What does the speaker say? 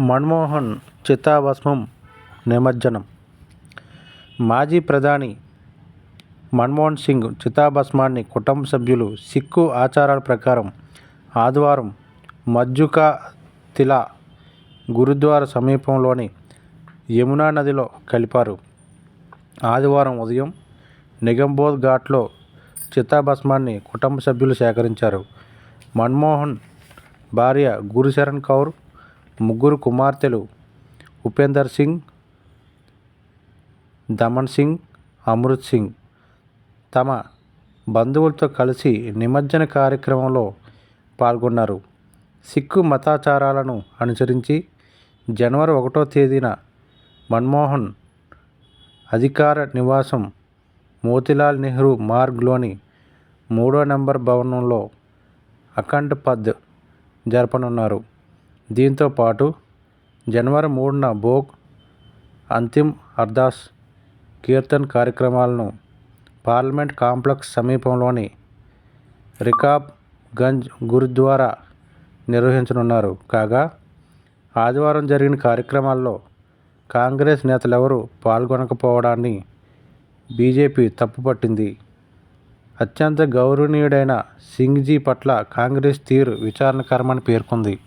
మన్మోహన్ చితాభస్మం నిమజ్జనం. మాజీ ప్రధాని మన్మోహన్ సింగ్ చితాభస్మాన్ని కుటుంబ సభ్యులు సిక్కు ఆచారాల ప్రకారం ఆదివారం మజ్జుకా తిలా గురుద్వారా సమీపంలోని యమునా నదిలో కలిపారు. ఆదివారం ఉదయం నిగంబోధ్ ఘాట్లో చితాభస్మాన్ని కుటుంబ సభ్యులు సేకరించారు. మన్మోహన్ భార్య గురుశరణ్ కౌర్ ముగ్గురు కుమార్తెలు ఉపేందర్ సింగ్ దమన్ సింగ్ అమృత్ సింగ్. తమ బంధువులతో కలిసి నిమజ్జన కార్యక్రమంలో పాల్గొన్నారు. సిక్కు మతాచారాలను అనుసరించి జనవరి ఒకటో తేదీన మన్మోహన్ అధికార నివాసం మోతిలాల్ నెహ్రూ మార్గ్లోని మూడో నెంబర్ భవనంలో అఖండ్ పద్ జరపనున్నారు. దీంతో పాటు జనవరి మూడున భోగ్ అంతిమ్ అర్దాస్ కీర్తన్ కార్యక్రమాలను పార్లమెంట్ కాంప్లెక్స్ సమీపంలోని రికాబ్ గంజ్ గురుద్వారా నిర్వహించనున్నారు. కాగా ఆదివారం జరిగిన కార్యక్రమాల్లో కాంగ్రెస్ నేతలెవరూ పాల్గొనకపోవడాన్ని బీజేపీ తప్పుపట్టింది. అత్యంత గౌరవనీయుడైన సింగ్జీ పట్ల కాంగ్రెస్ తీరు విచారణకరమని పేర్కొంది.